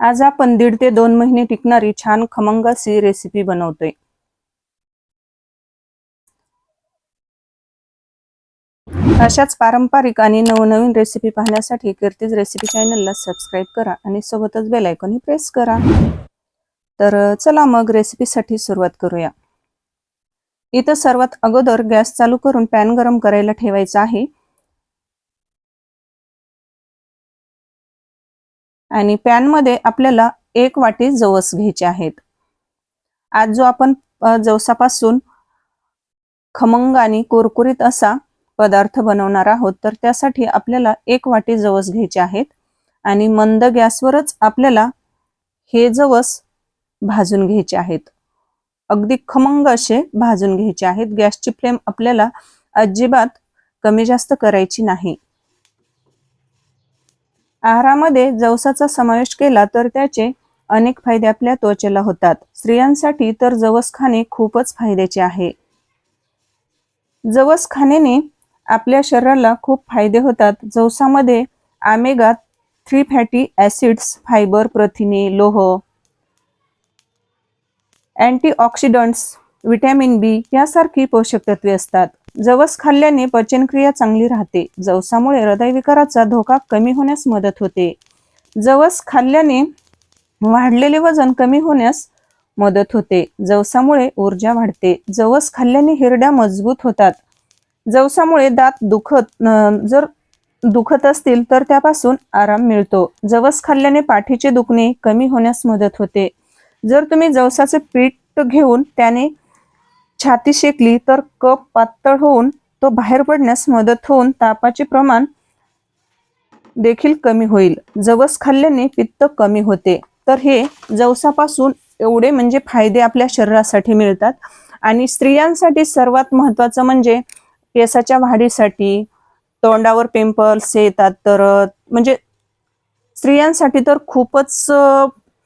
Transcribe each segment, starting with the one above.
आज आपण दीड ते दोन महिने टिकणारी छान खमंग अशी रेसिपी बनवतोय. अशाच पारंपरिक आणि नवनवीन रेसिपी पाहण्यासाठी कीर्तीज रेसिपी चॅनलला सबस्क्राईब करा आणि सोबतच बेलायकॉनही प्रेस करा. तर चला मग रेसिपीसाठी सुरुवात करूया. इथं सर्वात अगोदर गॅस चालू करून पॅन गरम करायला ठेवायचा आहे. आणि पॅनमध्ये आपल्याला एक वाटी जवस घ्यायचे आहेत. आज जो आपण जवसापासून खमंग आणि कुरकुरीत असा पदार्थ बनवणार आहोत तर त्यासाठी आपल्याला एक वाटी जवस घ्यायचे आहेत आणि मंद गॅसवरच आपल्याला हे जवस भाजून घ्यायचे आहेत. अगदी खमंग असे भाजून घ्यायचे आहेत. गॅसची फ्लेम आपल्याला अजिबात कमी जास्त करायची नाही. आहारामध्ये जवसाचा समावेश केला तर त्याचे अनेक फायदे आपल्या त्वचेला होतात. स्त्रियांसाठी तर जवस खाणे खूपच फायद्याचे आहे. जवस खाण्याने आपल्या शरीराला खूप फायदे होतात. जवसामध्ये omega three fatty acids fibre प्रथिने लोह अँटीऑक्सिडंट्स विटॅमिन बी यासारखी पोषक तत्वे असतात. जवस खाल्ल्याने पचनक्रिया चांगली राहते. जवसामुळे हृदयविकाराचा धोका कमी होण्यास मदत होते. जवस खाल्ल्याने वाढलेले वजन कमी होण्यास मदत होते. जवसामुळे ऊर्जा वाढते. जवस खाल्ल्याने हिरड्या मजबूत होतात. जवसामुळे दात दुखत जर दुखत असतील तर त्यापासून आराम मिळतो. जवस खाल्ल्याने पाठीचे दुखणे कमी होण्यास मदत होते. जर तुम्ही जवसाचे पीठ घेऊन त्याने छाती शेकली तर कप पातळ होऊन तो बाहेर पडण्यास मदत होऊन तापाचे प्रमाण देखील कमी होईल. जवस खाल्ल्याने पित्त कमी होते. तर हे जवसापासून एवढे म्हणजे फायदे आपल्या शरीरासाठी मिळतात. आणि स्त्रियांसाठी सर्वात महत्वाचं म्हणजे केसाच्या वाढीसाठी तोंडावर पिंपल्स येतात तर म्हणजे स्त्रियांसाठी तर खूपच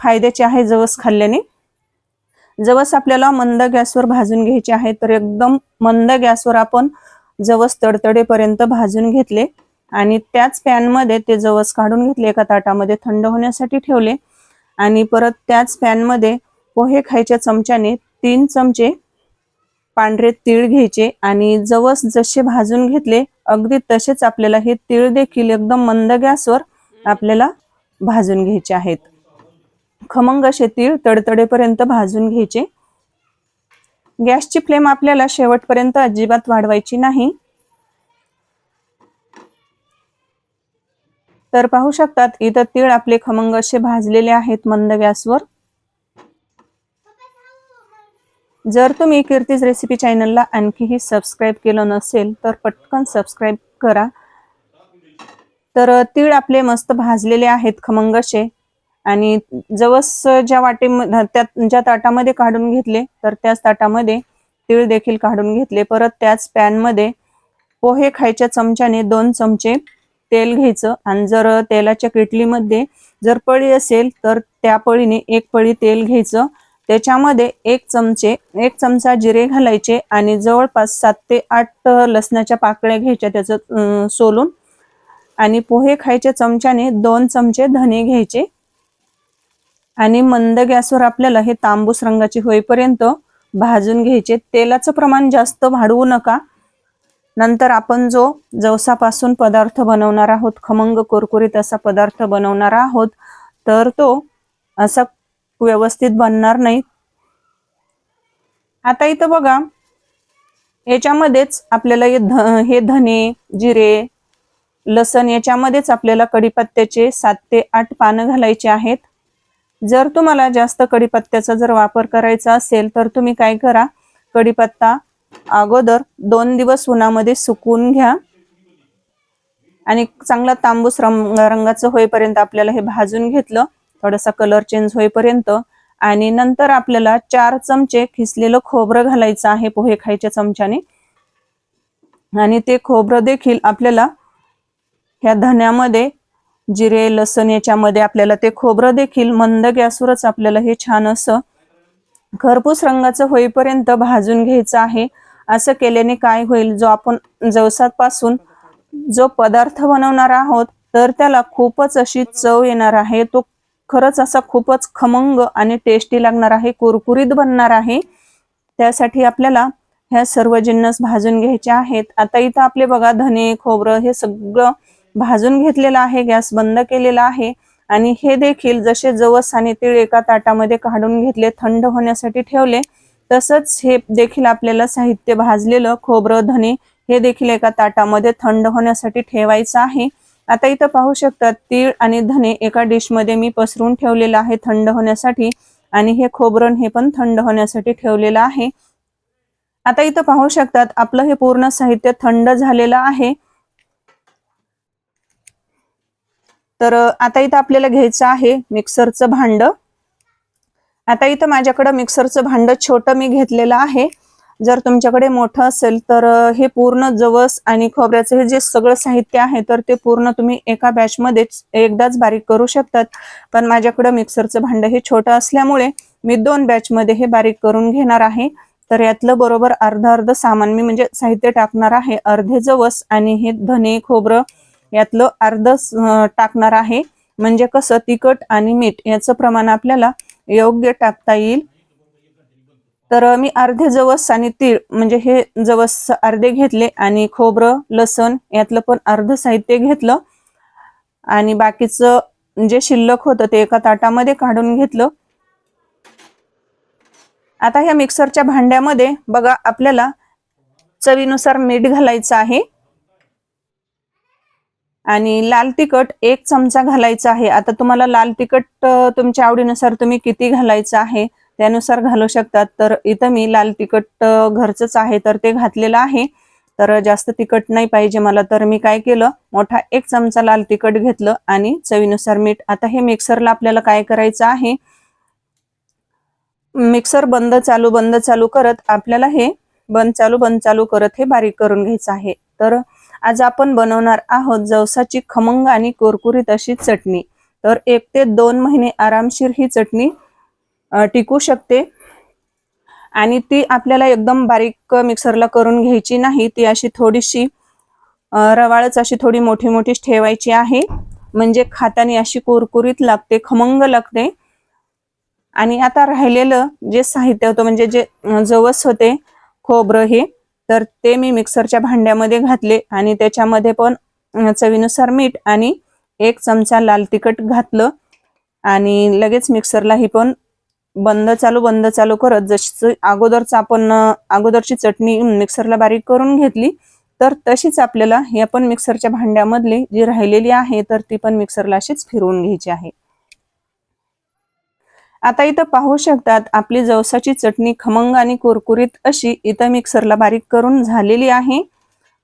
फायद्याचे आहे जवस खाल्ल्याने. जवस आपल्याला मंद गॅसवर भाजून घ्यायचे आहे तर एकदम मंद गॅसवर आपण जवस तडतडेपर्यंत भाजून घेतले. आणि त्याच पॅनमध्ये ते जवस काढून घेतले एका ताटामध्ये थंड होण्यासाठी ठेवले. आणि परत त्याच पॅनमध्ये पोहे खायच्या चमच्याने तीन चमचे पांढरे तीळ घ्यायचे. आणि जवस जसे भाजून घेतले अगदी तसेच आपल्याला हे तीळ देखील एकदम मंद गॅसवर आपल्याला भाजून घ्यायचे आहेत. खमंग असे तीळ तडतडेपर्यंत भाजून घ्यायचे. गॅसची फ्लेम आपल्याला शेवटपर्यंत अजिबात वाढवायची नाही. तर पाहू शकतात इथं तीळ आपले खमंग असे भाजलेले आहेत मंद गॅसवर. जर तुम्ही कीर्तीज रेसिपी चॅनलला आणखीही सबस्क्राईब केलं नसेल तर पटकन सबस्क्राईब करा. तर तीळ आपले मस्त भाजलेले आहेत खमंग असे. आणि जवस ज्या वाटे त्या ज्या ताटामध्ये काढून घेतले तर त्याच ताटामध्ये तीळ देखील काढून घेतले. परत त्याच पॅनमध्ये पोहे खायच्या चमच्याने दोन चमचे तेल घ्यायचं. आणि जर तेलाच्या किटलीमध्ये जर पळी असेल तर त्या पळीने एक पळी तेल घ्यायचं. त्याच्यामध्ये एक चमचे एक चमचा जिरे घालायचे आणि जवळपास सात ते आठ लसणाच्या पाकळ्या घ्यायच्या त्याचं सोलून. आणि पोहे खायच्या चमच्याने दोन चमचे धने घ्यायचे. आणि मंद गॅसवर आपल्याला हे तांबूस रंगाचे होईपर्यंत भाजून घ्यायचे. तेलाचं प्रमाण जास्त वाढवू नका. नंतर आपण जो जवसापासून पदार्थ बनवणार आहोत खमंग कुरकुरीत असा पदार्थ बनवणार आहोत तर तो असा व्यवस्थित बनणार नाही. आता इथं बघा याच्यामध्येच आपल्याला हे ध- हे धने जिरे लसण याच्यामध्येच आपल्याला कडीपत्त्याचे सात ते आठ पानं घालायचे आहेत. जर तुम्हाला जास्त कडीपत्त्याचा जर वापर करायचा असेल तर तुम्ही काय करा? कडीपत्ता अगोदर दोन दिवस उन्हामध्ये सुकून घ्या. आणि चांगला तांबूस रंग रंगाचं होईपर्यंत आपल्याला हे भाजून घेतलं. थोडासा कलर चेंज होईपर्यंत. आणि नंतर आपल्याला चार चमचे खिसलेलं खोबरं घालायचं आहे पोहे खायच्या चमच्याने. आणि ते खोबरं देखील आपल्याला ह्या धन्यामध्ये जिरे लसण याच्यामध्ये आपल्याला ते खोबरं देखील मंद गॅसवरच आपल्याला हे छान असं खरपूस रंगाचं होईपर्यंत भाजून घ्यायचं आहे. असं केल्याने काय होईल? जो आपण जवसापासून जो पदार्थ बनवणार आहोत तर त्याला खूपच अशी चव येणार आहे. तो खरंच असा खूपच खमंग आणि टेस्टी लागणार आहे कुरकुरीत बनणार आहे. त्यासाठी आपल्याला ह्या सर्व जिन्नस भाजून घ्यायचे आहेत. आता इथं आपले बघा धने खोबरं हे सगळं भाजून घेतलेला आहे गॅस बंद केलेला आहे. आणि हे देखील जसे जवस आणि तीळ एका ताटामध्ये काढून घेतले थंड होण्यासाठी ठेवले तसंच हे देखील आपल्याला साहित्य भाजलेलं खोबरं धने हे देखील एका ताटामध्ये थंड होण्यासाठी ठेवायचं आहे. आता इथं पाहू शकतात तीळ आणि धने एका डिशमध्ये मी पसरून ठेवलेलं आहे थंड होण्यासाठी आणि हे खोबरण हे पण थंड होण्यासाठी ठेवलेलं आहे. आता इथं पाहू शकतात आपलं हे पूर्ण साहित्य थंड झालेलं आहे. तर आता इथं आपल्याला घ्यायचं आहे मिक्सरचं भांड. आता इथं माझ्याकडं मिक्सरचं भांड छोटं मी घेतलेलं आहे. जर तुमच्याकडे मोठं असेल तर हे पूर्ण जवस आणि खोबऱ्याचं हे जे सगळं साहित्य आहे तर ते पूर्ण तुम्ही एका बॅचमध्येच एकदाच बारीक करू शकतात. पण माझ्याकडं मिक्सरचं भांड हे छोटं असल्यामुळे मी दोन बॅचमध्ये हे बारीक करून घेणार आहे. तर यातलं बरोबर अर्ध अर्ध सामान मी म्हणजे साहित्य टाकणार आहे. अर्धे जवस आणि हे धने खोबरं यातलं अर्ध टाकणार आहे. म्हणजे कसं तिखट आणि मीठ याचं प्रमाण आपल्याला योग्य टाकता येईल. तर मी अर्धे जवस आणि तीळ म्हणजे हे जवस अर्धे घेतले आणि खोबरं लसण यातलं पण अर्ध साहित्य घेतलं. आणि बाकीचं जे शिल्लक होतं ते एका ताटामध्ये काढून घेतलं. आता ह्या मिक्सरच्या भांड्यामध्ये बघा आपल्याला चवीनुसार मीठ घालायचं आहे. आणि लाल तिखट एक चमचा घालायचा आहे. आता तुम्हाला लाल तिखट तुमच्या आवडीनुसार तुम्ही किती घालायचं आहे त्यानुसार घालू शकतात. तर इथं मी लाल तिखट घरचंच आहे तर ते घातलेलं आहे. तर जास्त तिखट नाही पाहिजे मला. तर मी काय केलं मोठा एक चमचा लाल तिखट घेतलं आणि चवीनुसार मीठ. आता हे मिक्सरला आपल्याला काय करायचं आहे मिक्सर बंद चालू बंद चालू करत आपल्याला हे बंद चालू बंद चालू करत हे बारीक करून घ्यायचं आहे. तर आज आपण बनवणार आहोत जवसाची खमंग आणि कुरकुरीत अशी चटणी. तर एक ते दोन महिने आरामशीर ही चटणी टिकू शकते. आणि ती आपल्याला एकदम बारीक मिक्सरला करून घ्यायची नाही. ती अशी थोडीशी रवाळच अशी थोडी मोठी मोठीच ठेवायची आहे. म्हणजे खातानी अशी कुरकुरीत लागते खमंग लागते. आणि आता राहिलेलं जे साहित्य होतं म्हणजे जे जवस होते खोबरं हे तर ते मी मिक्सरच्या भांड्यामध्ये घातले आणि त्याच्यामध्ये पण चवीनुसार मीठ आणि एक चमचा लाल तिखट घातलं. आणि लगेच मिक्सरला ही पण बंद चालू बंद चालू करत जशी अगोदरच आपण अगोदरची चटणी मिक्सरला बारीक करून घेतली तर तशीच आपल्याला ही आपण मिक्सरच्या भांड्यामधली जी राहिलेली आहे तर ती पण मिक्सरला अशीच फिरवून घ्यायची आहे. आता इथं पाहू शकतात आपली जवसाची चटणी खमंग आणि कुरकुरीत अशी इथं मिक्सरला बारीक करून झालेली आहे.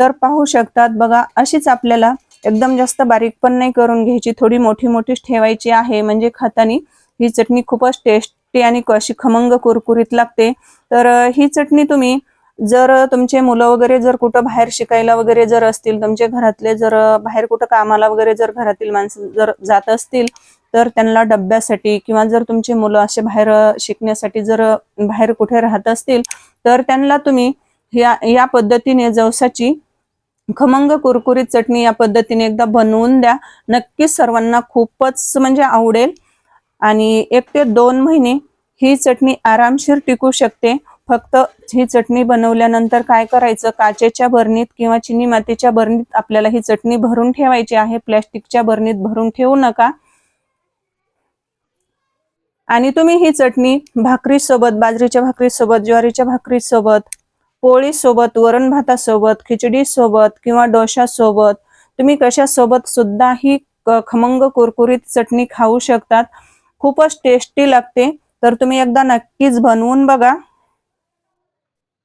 तर पाहू शकतात बघा अशीच आपल्याला एकदम जास्त बारीक पण नाही करून घ्यायची थोडी मोठी मोठीच ठेवायची आहे. म्हणजे खातानी ही चटणी खूपच टेस्टी आणि अशी खमंग कुरकुरीत लागते. तर ही चटणी तुम्ही जर तुमचे मुलं वगैरे जर कुठं बाहेर शिकायला वगैरे जर असतील तुमचे घरातले जर बाहेर कुठं कामाला वगैरे जर घरातील माणसं जर जात असतील तर त्यांना डब्यासाठी किंवा जर तुमचे मुलं असे बाहेर शिकण्यासाठी जर बाहेर कुठे राहत असतील तर त्यांना तुम्ही या या पद्धतीने जवसाची खमंग कुरकुरीत चटणी या पद्धतीने एकदा बनवून द्या. नक्कीच सर्वांना खूपच म्हणजे आवडेल. आणि एक ते दोन महिने ही चटणी आरामशीर टिकू शकते. फक्त ही चटणी बनवल्यानंतर काय करायचं? काचेच्या बरणीत किंवा चिनी मातीच्या बरणीत आपल्याला ही चटणी भरून ठेवायची आहे. प्लॅस्टिकच्या बरणीत भरून ठेवू नका. आणि तुम्ही ही चटणी भाकरी सोबत बाजरीच्या भाकरी सोबत ज्वारीच्या भाकरी सोबत पोळी सोबत वरण भातासोबत खिचडी सोबत किंवा डोशा सोबत तुम्ही कशा सोबत सुद्धा ही खमंग कुरकुरीत चटणी खाऊ शकतात. खूपच टेस्टी लागते. तर तुम्ही एकदा नक्कीच बनवून बघा.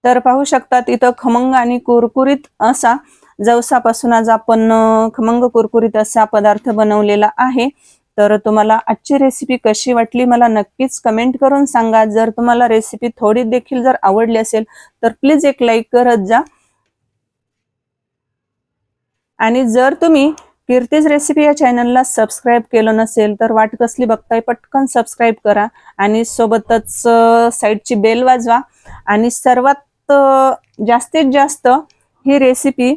तर पाहू शकतात इथं खमंग आणि कुरकुरीत असा जवसापासून आज आपण खमंग कुरकुरीत असा पदार्थ बनवलेला आहे. तर तुम्हाला आजची रेसिपी कशी वाटली मला नक्कीच कमेंट करून सांगा. जर तुम्हाला रेसिपी थोडी देखील जर आवडली असेल तर प्लीज एक लाईक करत जा. आणि जर तुम्ही कीर्तीज रेसिपी या चॅनलला सबस्क्राईब केलं नसेल तर वाट कसली बघताय पटकन सबस्क्राईब करा. आणि सोबतच साईडची बेल वाजवा. आणि सर्वात जास्तीत जास्त ही रेसिपी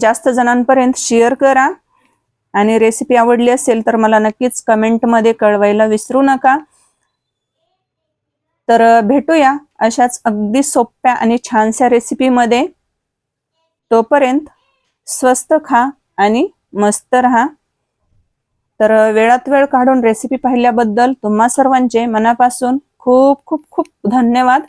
जास्त जणांपर्यंत शेअर करा. आणि रेसिपी आवडली असेल तर मला नक्कीच कमेंटमध्ये कळवायला विसरू नका. तर भेटूया अशाच अगदी सोप्या आणि छानशा रेसिपीमध्ये तोपर्यंत स्वस्त खा आणि मस्त राहा. तर वेळात वेळ काढून रेसिपी पाहिल्याबद्दल तुम्हा सर्वांचे मनापासून खूप खूप खूप धन्यवाद.